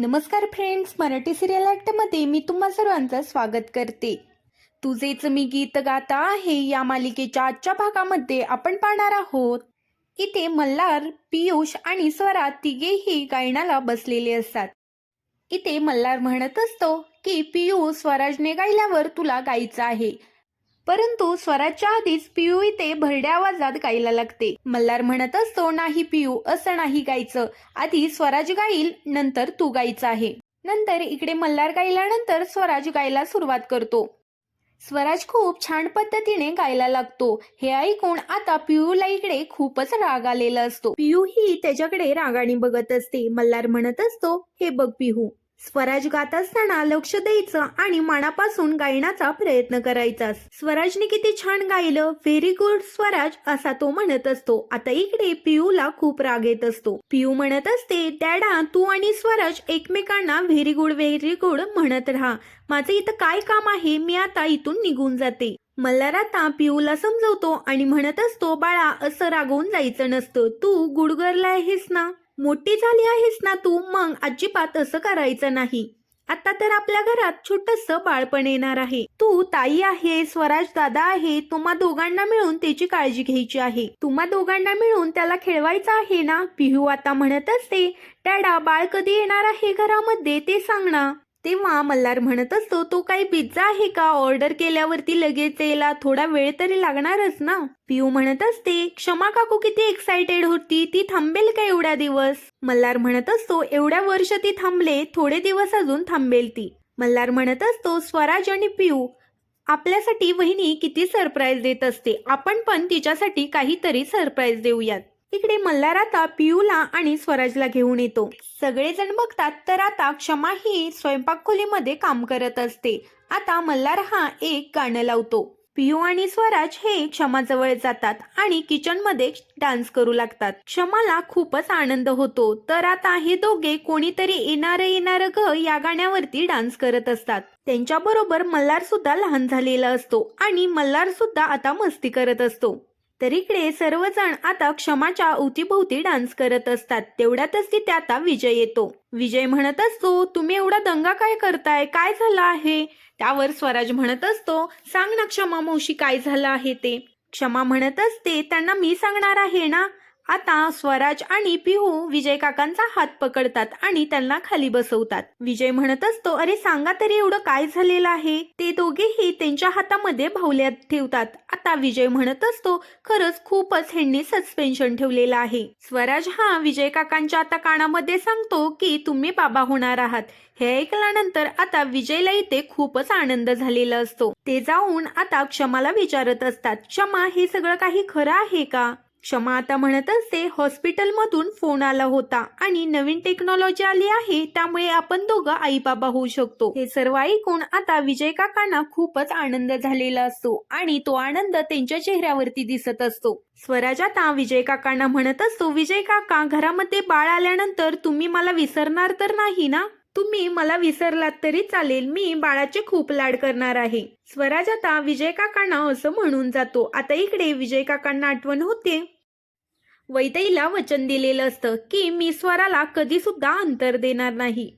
नमस्कार friends Marathi serial ॲक्टमध्ये मी तुम्हा सर्वांचं स्वागत करते. तुझेच मी गीत गाता आहे या मालिकेच्या आजच्या भागामध्ये आपण पाहणार आहोत. इथे मल्हार पियुष आणि स्वरा तिघेही गायनाला बसलेले असतात. इथे मल्हार म्हणत असतो की पियुष स्वराजने गायल्यावर तुला गायचं आहे. परंतु स्वराजच्या आधीच पियू इथे भरड्या आवाजात गायला लागते. मल्हार म्हणत असतो नाही पियू असं नाही गायचं. आधी स्वराज गाईल नंतर तू गायचं आहे. नंतर इकडे मल्हार गायल्यानंतर स्वराज गायला सुरुवात करतो. स्वराज खूप छान पद्धतीने गायला लागतो. हे ऐकून आता पियूला इकडे खूपच राग आलेला असतो. पियू ही त्याच्याकडे रागाने बघत असते. मल्हार म्हणत असतो हे बघ पिहू स्वराज गात असताना लक्ष द्यायचं आणि मनापासून गायनाचा प्रयत्न करायचा. स्वराजने किती छान गायलं. व्हेरी गुड स्वराज असा तो म्हणत असतो. आता इकडे पियूला खूप राग येत असतो. पियू म्हणत असते डॅडा तू आणि स्वराज एकमेकांना व्हेरी गुड व्हेरी गुड म्हणत राहा. माझं इथं काय काम आहे? मी आता इथून निघून जाते. मल्हार आता पियूला समजवतो आणि म्हणत असतो बाळा असं रागवून जायचं नसतं. तू गुडगरला आहेस ना? मोठी झाली आहेस ना तू मग अजिबात असं करायचं नाही. आता तर आपल्या घरात छोटस बाळपण येणार आहे. तू ताई आहे स्वराज दादा आहे तुम्हा दोघांना मिळून त्याची काळजी घ्यायची आहे. तुम्हा दोघांना मिळून त्याला खेळवायचं आहे ना? पिहू आता म्हणत असते डॅडा बाळ कधी येणार आहे घरामध्ये? ते सांग ना. तेव्हा मल्हार म्हणत असतो तो काही पिझ्झा आहे का? ऑर्डर केल्यावरती लगेच यायला थोडा वेळ तरी लागणारच ना? पियू म्हणत असते क्षमा काकू किती एक्साइटेड होती ती थांबेल का एवढ्या दिवस? मल्हार म्हणत असतो एवढ्या वर्ष ती थांबले थोडे दिवस अजून थांबेल ती. मल्हार म्हणत असतो स्वराज आणि पियू आपल्यासाठी वहिनी किती सरप्राईज देत असते. आपण पण तिच्यासाठी काहीतरी सरप्राईज देऊयात. इकडे मल्हार आता पियूला आणि स्वराजला घेऊन येतो. सगळेजण बघतात तर आता क्षमा ही स्वयंपाक खोलीमध्ये काम करत असते. आता मल्हार हा एक गाणं लावतो. पियू आणि स्वराज हे क्षमाजवळ जातात आणि किचनमध्ये डान्स करू लागतात. क्षमाला खूपच आनंद होतो. तर आता हे दोघे कोणीतरी येणार येणार ग या गाण्यावरती डान्स करत असतात. त्यांच्या बरोबर मल्हार सुद्धा लहान झालेला असतो आणि मल्हार सुद्धा आता मस्ती करत असतो. तर इकडे सर्वजण आता क्षमाच्या अवतीभोवती डान्स करत असतात. तेवढ्यातच तिथे आता विजय येतो. विजय म्हणत असतो तुम्ही एवढा दंगा काय करताय? काय झालं आहे? त्यावर स्वराज म्हणत असतो सांग ना क्षमा मावशी काय झालं आहे ते? क्षमा म्हणत असते त्यांना मी सांगणार आहे ना? आता स्वराज आणि पिहू विजय काकांचा हात पकडतात आणि त्यांना खाली बसवतात. विजय म्हणत असतो अरे सांगा तरी एवढं काय झालेलं आहे? ते दोघेही त्यांच्या हातामध्ये भावल्यात ठेवतात. आता विजय म्हणत असतो खरंच खूपच ह्यांनी सस्पेन्शन ठेवलेलं आहे. स्वराज हा विजय काकांच्या आता कानामध्ये सांगतो की तुम्ही बाबा होणार आहात. हे ऐकल्यानंतर आता विजयला इथे खूपच आनंद झालेला असतो. ते जाऊन आता क्षमाला विचारत असतात. क्षमा हे सगळं काही खरं आहे का? क्षमा आता म्हणत असते हॉस्पिटलमधून फोन आला होता आणि नवीन टेक्नॉलॉजी आली आहे त्यामुळे आपण दोघं आई बाबा होऊ शकतो. हे सर्व ऐकून आता विजय काकांना खूपच आनंद झालेला असतो आणि तो आनंद त्यांच्या चेहऱ्यावरती दिसत असतो. स्वराज आता विजय काकांना म्हणत असतो विजय काका घरामध्ये बाळ आल्यानंतर तुम्ही मला विसरणार तर नाही ना? तुम्ही मला विसरलात तरी चालेल मी बाळाचे खूप लाड करणार आहे. स्वराज आता विजय काकांना असं म्हणून जातो. आता इकडे विजय काकांना आठवण होते. वैदईला वचन दिलेलं असतं की मी स्वराला कधी सुद्धा अंतर देणार नाही.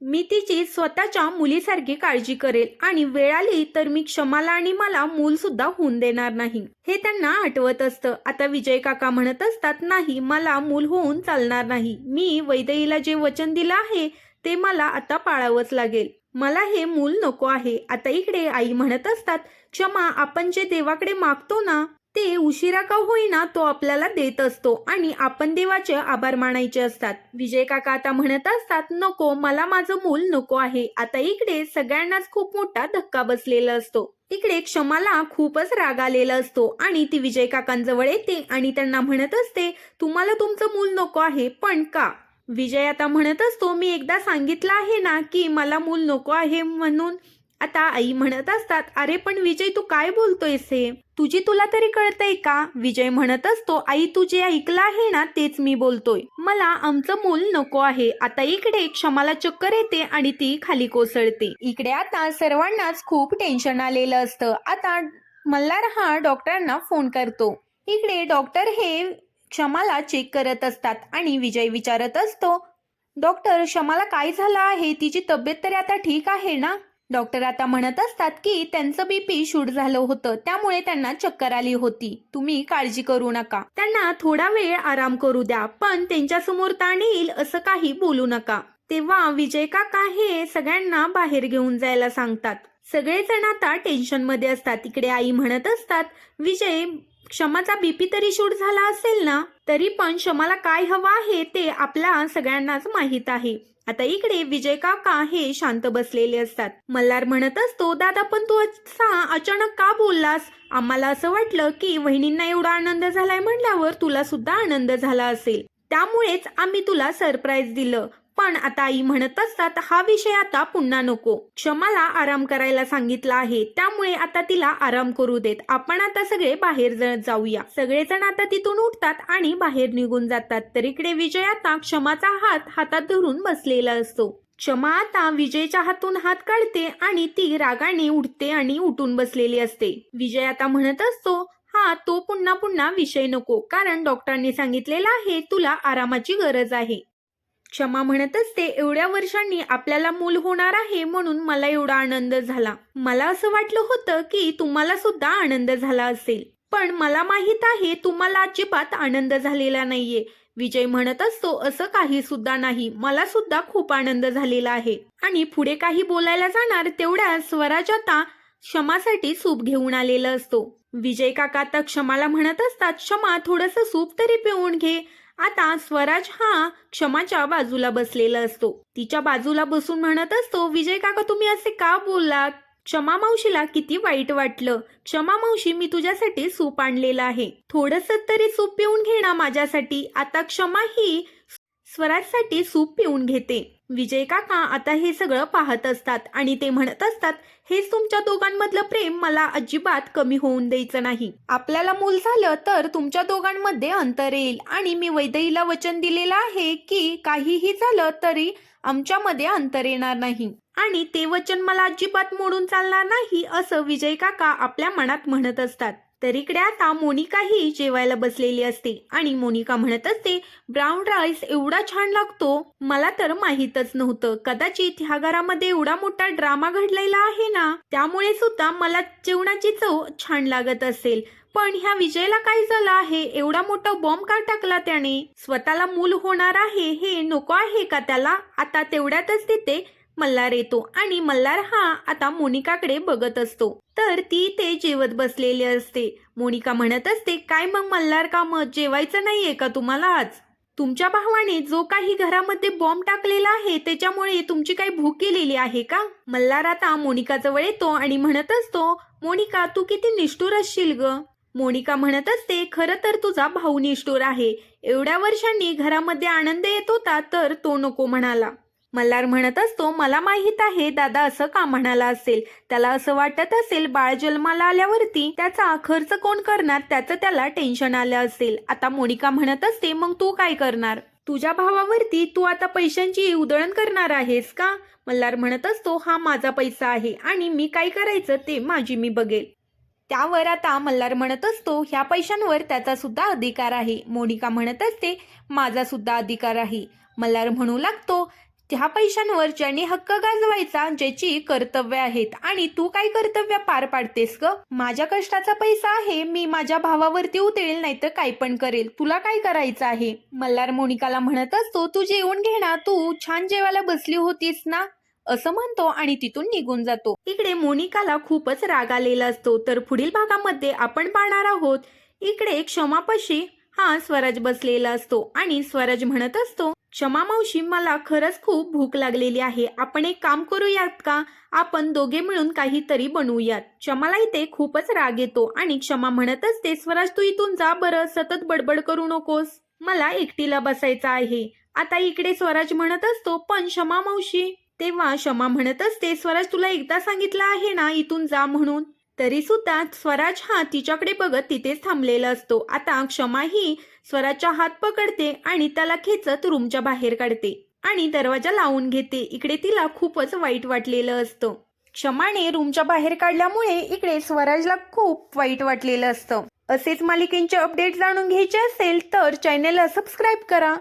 मी तिची स्वतःच्या मुलीसारखी काळजी करेल आणि वेळ आली तर मी क्षमाला आणि मला मूल सुद्धा होऊन देणार नाही. हे त्यांना आठवत असतं. आता विजय काका म्हणत असतात नाही मला मूल होऊन चालणार नाही. मी वैदईला जे वचन दिलं आहे ते मला आता पाळावंच लागेल. मला हे मूल नको आहे. आता इकडे आई म्हणत असतात क्षमा आपण जे देवाकडे मागतो ना ते उशिरा का होईना तो आपल्याला देत असतो आणि आपण देवाचे आभार मानायचे असतात. विजय काका आता म्हणत असतात नको मला माझं मूल नको आहे. आता इकडे सगळ्यांनाच खूप मोठा धक्का बसलेला असतो. इकडे क्षमाला खूपच राग आलेला असतो आणि ती विजय काकांजवळ येते आणि त्यांना म्हणत असते तुम्हाला तुमचं मूल नको आहे पण का? विजय आता म्हणत असतो मी एकदा सांगितलं आहे ना की मला मूल नको आहे म्हणून. आता आई म्हणत असतात अरे पण विजय तू काय बोलतोयस हे? तुझी तुला तरी कळतंय का? विजय म्हणत असतो आई तू जे ऐकलं आहे ना तेच मी बोलतोय. मला आमचं मूल नको आहे. आता इकडे क्षमाला चक्कर येते आणि ती खाली कोसळते. इकडे आता सर्वांनाच खूप टेन्शन आलेलं असतं. आता मल्हार हा डॉक्टरांना फोन करतो. इकडे डॉक्टर हे क्षमाला चेक करत असतात आणि विजय विचारत असतो डॉक्टर क्षमाला काय झालं आहे? तिची तब्येत तरी आता ठीक आहे ना? डॉक्टर आता म्हणत असतात की त्यांचं बीपी शूट झालं होतं त्यामुळे त्यांना चक्कर आली होती. तुम्ही काळजी करू नका. त्यांना थोडा वेळ आराम करू द्या पण त्यांच्यासमोर ताण येईल असं काही बोलू नका. तेव्हा विजय काका हे सगळ्यांना बाहेर घेऊन जायला सांगतात. सगळेजण आता टेन्शनमध्ये असतात. इकडे आई म्हणत असतात विजय क्षमाचा बीपी तरी शूट झाला असेल ना तरी पण क्षमाला काय हवं आहे ते आपल्या सगळ्यांनाच माहीत आहे. आता इकडे विजय काका हे शांत बसलेले असतात. मल्हार म्हणत असतो दादा पण तू असा अचानक का बोललास? आम्हाला असं वाटलं की वहिनींना एवढा आनंद झालाय म्हणल्यावर तुला सुद्धा आनंद झाला असेल. त्यामुळेच आम्ही तुला सरप्राईज दिलं. पण आता आई म्हणत असतात हा विषय आता पुन्हा नको. क्षमाला आराम करायला सांगितला आहे. त्यामुळे आता तिला आराम करू देत. आपण आता सगळे बाहेर ज- जाऊया. सगळेजण आता तिथून उठतात आणि बाहेर निघून जातात. तर इकडे विजय आता क्षमाचा हात हातात धरून बसलेला असतो. क्षमा आता विजयच्या हातून हात काढते आणि ती रागाने उठते आणि उठून बसलेली असते. विजय आता म्हणत असतो हा तो पुन्हा पुन्हा विषय नको. कारण डॉक्टरांनी सांगितलेला आहे तुला आरामाची गरज आहे. क्षमा म्हणत असते एवढ्या वर्षांनी आपल्याला मूल होणार आहे म्हणून मला एवढा आनंद झाला. मला असं वाटलं होतं की तुम्हाला सुद्धा आनंद झाला असेल. पण मला माहीत आहे तुम्हाला अजिबात आनंद झालेला नाहीये. विजय म्हणत असतो असं काही सुद्धा नाही. मला सुद्धा खूप आनंद झालेला आहे. आणि पुढे काही बोलायला जाणार तेवढ्या स्वराज आता क्षमासाठी सूप घेऊन आलेला असतो. विजय काका आता क्षमाला म्हणत असतात क्षमा थोडस सूप तरी पिऊन घे. आता स्वराज हा क्षमाच्या बाजूला बसलेला असतो. तिच्या बाजूला बसून म्हणत असतो विजय काका तुम्ही असे का बोललात? क्षमा मावशीला किती वाईट वाटलं. क्षमा मावशी मी तुझ्यासाठी सूप आणलेलं आहे. थोडस तरी सूप पिऊन घेणा माझ्यासाठी. आता क्षमा ही स्वराजसाठी सूप पिऊन घेते. विजय काका आता हे सगळं पाहत असतात आणि ते म्हणत असतात हेच तुमच्या दोघांमधलं प्रेम मला अजिबात कमी होऊन द्यायचं नाही. आपल्याला मूल झालं तर तुमच्या दोघांमध्ये अंतर येईल. आणि मी वैदईला वचन दिलेलं आहे की काहीही झालं तरी आमच्यामध्ये अंतर येणार नाही. आणि ते वचन मला अजिबात मोडून चालणार नाही असं विजय काका आपल्या मनात म्हणत असतात. तर इकडे आता मोनिकाही जेवायला बसलेली असते आणि मोनिका म्हणत असते ब्राऊन राईस एवढा छान लागतो मला तर माहीतच नव्हतं. कदाचित ह्या घरामध्ये एवढा मोठा ड्रामा घडलेला आहे ना? त्यामुळे सुद्धा मला जेवणाची चव छान लागत असेल. पण ह्या विजयला काय झालं आहे? एवढा मोठा बॉम्ब का टाकला त्याने? स्वतःला मूल होणार आहे हे नको आहे का त्याला? आता तेवढ्यातच तिथे मल्हार येतो आणि मल्हार हा आता मोनिकाकडे बघत असतो. तर ती ते जेवत बसलेली असते. मोनिका म्हणत असते काय मग मल्हार का मग जेवायचं नाहीये का तुम्हाला आज? तुमच्या भावाने जो काही घरामध्ये बॉम्ब टाकलेला आहे त्याच्यामुळे तुमची काही भूक गेलेली आहे का? मल्हार आता मोनिका जवळ येतो आणि म्हणत असतो मोनिका तू किती निष्ठुर असशील ग. मोनिका म्हणत असते खरं तर तुझा भाऊ निष्ठुर आहे. एवढ्या वर्षांनी घरामध्ये आनंद येत होता तर तो नको म्हणाला. मल्हार म्हणत असतो मला माहीत आहे दादा असं का म्हणाला असेल? त्याला असं वाटत असेल बाळ जन्माला आल्यावरती त्याचा खर्च कोण करणार? त्याचं त्याला टेन्शन आलं असेल. आता मोनिका म्हणत असते मग तू काय करणार? तुझ्या भावावरती तू आता पैशांची उधळण करणार आहेस का? मल्हार म्हणत असतो हा माझा पैसा आहे आणि मी काय करायचं ते माझी मी बघेल. त्यावर आता मल्हार म्हणत असतो ह्या पैशांवर त्याचा सुद्धा अधिकार आहे. मोनिका म्हणत असते माझा सुद्धा अधिकार आहे. मल्हार म्हणू लागतो त्या पैशांवर ज्याने हक्क गाजवायचा ज्याची कर्तव्य आहेत. आणि तू काय कर्तव्य पार पाडतेस ग? माझ्या कष्टाचा पैसा आहे मी माझ्या भावावरती उतरेल नाहीतर काय पण करेल. तुला काय करायचं आहे? मल्हार मोनिकाला म्हणत असतो तू जेवण घे ना तू छान जेवायला बसली होतीस ना? असं म्हणतो आणि तिथून निघून जातो. इकडे मोनिकाला खूपच राग आलेला असतो. तर पुढील भागामध्ये आपण पाहणार आहोत इकडे क्षमापाशी हा स्वराज बसलेला असतो आणि स्वराज म्हणत असतो क्षमा मावशी मला खरंच खूप भूक लागलेली आहे. आपण एक काम करूयात का? आपण दोघे मिळून काहीतरी बनवूयात. क्षमाला इथे खूपच राग येतो आणि क्षमा म्हणत असते स्वराज तू इथून जा बरं सतत बडबड करू नकोस. मला एकटीला बसायचं आहे. आता इकडे स्वराज म्हणत असतो पण क्षमा मावशी. तेव्हा क्षमा म्हणत असते स्वराज तुला एकदा सांगितलं आहे ना इथून जा म्हणून? तरी सुद्धा स्वराज हा तिच्याकडे बघत तिथेच थांबलेला असतो. आता क्षमा ही स्वराजचा हात पकडते आणि त्याला खेचत रूमच्या बाहेर काढते आणि दरवाजा लावून घेते. इकडे तिला खूपच वाईट वाटलेलं असतं. क्षमाने रूमच्या बाहेर काढल्यामुळे इकडे स्वराजला खूप वाईट वाटलेलं असतं. असेच मालिकेंचे अपडेट जाणून घ्यायचे असेल तर चॅनेलला सबस्क्राईब करा.